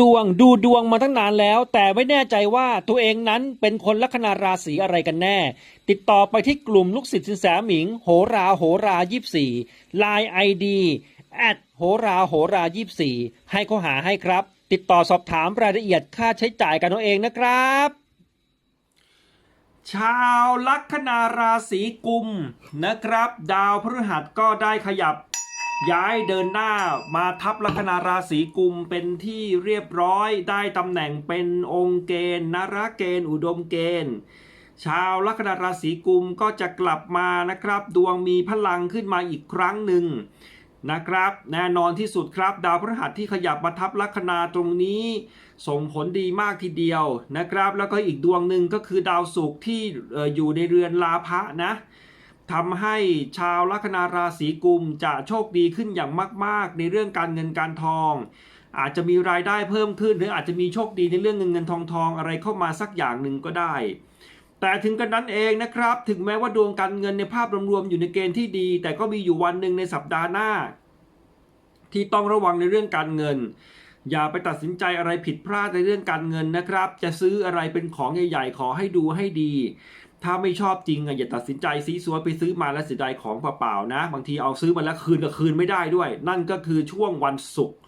ดวงดูดวงมาตั้งนานแล้ว แต่ไม่แน่ใจว่าตัวเองนั้นเป็นคนลัคนาราศีอะไรกันแน่ ติดต่อไปที่กลุ่มลูกศิษย์สินแสหมิง โหราโหรายี่สี่ไลน์ไอดีแอดโหราโหรายี่สี่ให้เขาหาให้ครับ ติดต่อสอบถามรายละเอียดค่าใช้จ่ายกันเอาเองนะครับ ชาวลัคนาราศีกุมนะครับ ดาวพฤหัสก็ได้ขยับ ย้ายเดินหน้ามาทับลัคนาราศีกุมเป็นที่เรียบร้อยได้ตำแหน่งเป็นองค์เกณฑ์นรเกณฑ์ อุดมเกณฑ์ชาวลัคนาราศีกุมก็จะกลับมานะครับ ดวงมีพลังขึ้นมาอีกครั้งหนึ่งนะครับ แน่นอนที่สุดครับ ดาวพฤหัสที่ขยับมาทับลัคนาตรงนี้ ส่งผลดีมากทีเดียวนะครับ แล้วก็อีกดวงหนึ่งก็คือดาวศุกร์ที่เอ่ออยู่ในเรือนลาภะนะ ทำให้ชาวลัคนาราศีกุมจะโชคดีขึ้นอย่างมาก ๆ ในเรื่องการเงินการทอง อาจจะมีรายได้เพิ่มขึ้น หรืออาจจะมีโชคดีในเรื่องเงินเงินทองทองอะไรเข้ามาสักอย่างหนึ่งก็ได้ แต่ถึงกันนั้นเองนะครับ ถึงแม้ว่าดวงการเงินในภาพรวมๆอยู่ในเกณฑ์ที่ดี แต่ก็มีอยู่วันหนึ่งในสัปดาห์หน้า ที่ต้องระวังในเรื่องการเงินอย่าไปตัดสินใจอะไรผิดพลาดในเรื่องการเงินนะครับ จะซื้ออะไรเป็นของใหญ่ ๆ ขอให้ดูให้ดี ถ้าไม่ชอบจริงอะอย่าตัดสินใจซีซัวไปซื้อมาแล้วเสียดายของเปล่าๆนะ บางทีเอาซื้อมาแล้วคืนก็คืนไม่ได้ด้วย นั่นก็คือช่วงวันศุกร์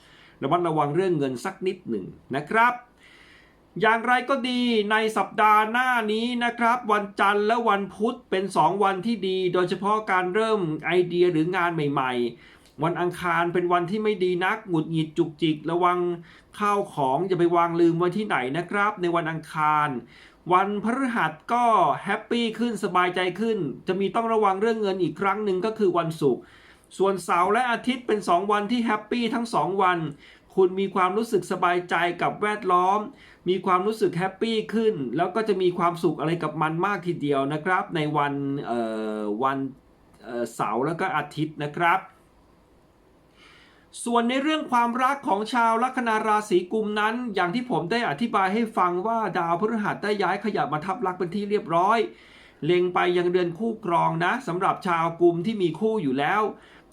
ระมัดระวังเรื่องเงินสักนิดหนึ่งนะครับ อย่างไรก็ดีในสัปดาห์หน้านี้นะครับ วันจันทร์และวันพุธเป็น 2 วันที่ดี โดยเฉพาะการเริ่มไอเดียหรืองานใหม่ ๆวันอังคารเป็นวันที่ไม่ดีนัก หงุดหงิดจุกจิก ระวังข้าวของอย่าไปวางลืมไว้ที่ไหนนะครับ ในวันอังคาร วันพฤหัสก็แฮปปี้ขึ้นสบายใจขึ้น จะมีต้องระวังเรื่องเงินอีกครั้งหนึ่งก็คือวันศุกร์ส่วนเสาร์และอาทิตย์เป็น 2 วันที่แฮปปี้ทั้ง 2 วัน คุณมีความรู้สึกสบายใจกับแวดล้อม มีความรู้สึกแฮปปี้ขึ้น แล้วก็จะมีความสุขอะไรกับมันมากทีเดียวนะครับ ในวันวันเอ่อเสาร์แล้วก็อาทิตย์นะครับ ส่วนในเรื่องความรักของชาวลัคนาราศีกุมนั้น อย่างที่ผมได้อธิบายให้ฟังว่าดาวพฤหัสได้ย้ายขยับมาทับลักเป็นที่เรียบร้อย เล็งไปยังเดือนคู่ครองนะสำหรับชาวกุมที่มีคู่อยู่แล้ว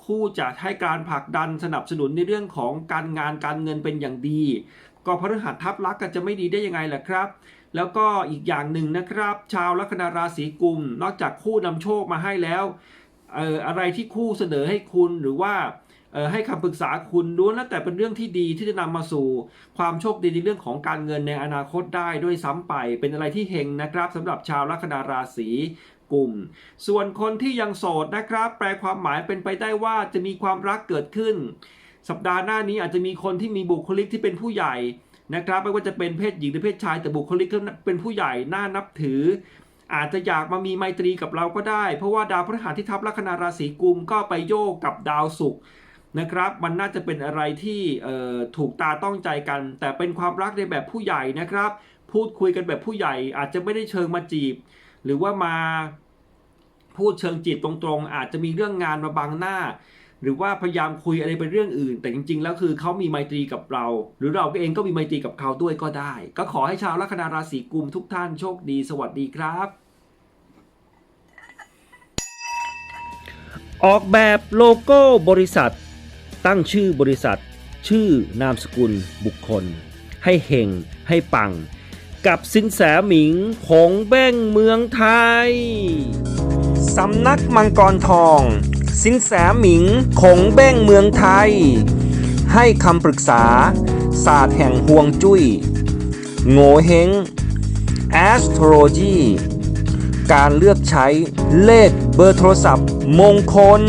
คู่จะให้การผลักดันสนับสนุนในเรื่องของการงานการเงินเป็นอย่างดี ก็พฤหัสทับลักกันจะไม่ดีได้ยังไงล่ะครับ แล้วก็อีกอย่างหนึ่งนะครับ ชาวลัคนาราศีกุมนอกจากคู่นำโชคมาให้แล้วเอ่ออะไรที่คู่เสนอให้คุณหรือว่า ให้คำปรึกษาคุณล้วนแล้วแต่เป็นเรื่องที่ดีที่จะนำมาสู่ ความโชคดีในเรื่องของการเงินในอนาคตได้ด้วยซ้ำไป เป็นอะไรที่เฮงนะครับสำหรับชาวลัคนาราศีกุมส่วนคนที่ยังโสดนะครับ แปลความหมายเป็นไปได้ว่าจะมีความรักเกิดขึ้น สัปดาห์หน้านี้อาจจะมีคนที่มีบุคลิกที่เป็นผู้ใหญ่นะครับไม่ว่าจะเป็นเพศหญิงหรือเพศชาย แต่บุคลิกก็เป็นผู้ใหญ่น่านับถือ อาจจะอยากมามีไมตรีกับเราก็ได้ เพราะว่าดาวพฤหัสที่ทับลัคนาราศีกุมก็ไปโยกกับดาวศุกร์ นะครับ มันน่าจะเป็นอะไรที่ถูกตาต้องใจกัน แต่เป็นความรักในแบบผู้ใหญ่นะครับ พูดคุยกันแบบผู้ใหญ่อาจจะไม่ได้เชิงมาจีบ หรือว่ามาพูดเชิงจีบตรงๆ อาจจะมีเรื่องงานมาบังหน้า หรือว่าพยายามคุยอะไรเป็นเรื่องอื่น แต่จริงๆ แล้วคือเขามีไมตรีกับเรา หรือเราเองก็มีไมตรีกับเขาด้วยก็ได้ ก็ขอให้ชาวลัคนาราศีกุมทุกท่านโชคดี สวัสดีครับ ออกแบบโลโก้บริษัท ตั้งชื่อบริษัท ชื่อนามสกุลบุคคล ให้เฮงให้ปัง กับสินแสหมิงของแบ้งเมืองไทย สำนักมังกรทอง สินแสหมิงคงแบ้งเมืองไทย ให้คำปรึกษา ศาสตร์แห่งห่วงจุย้ยโง่เฮง astrology การเลือกใช้เลขเบอร์โทรศัพท์มงคล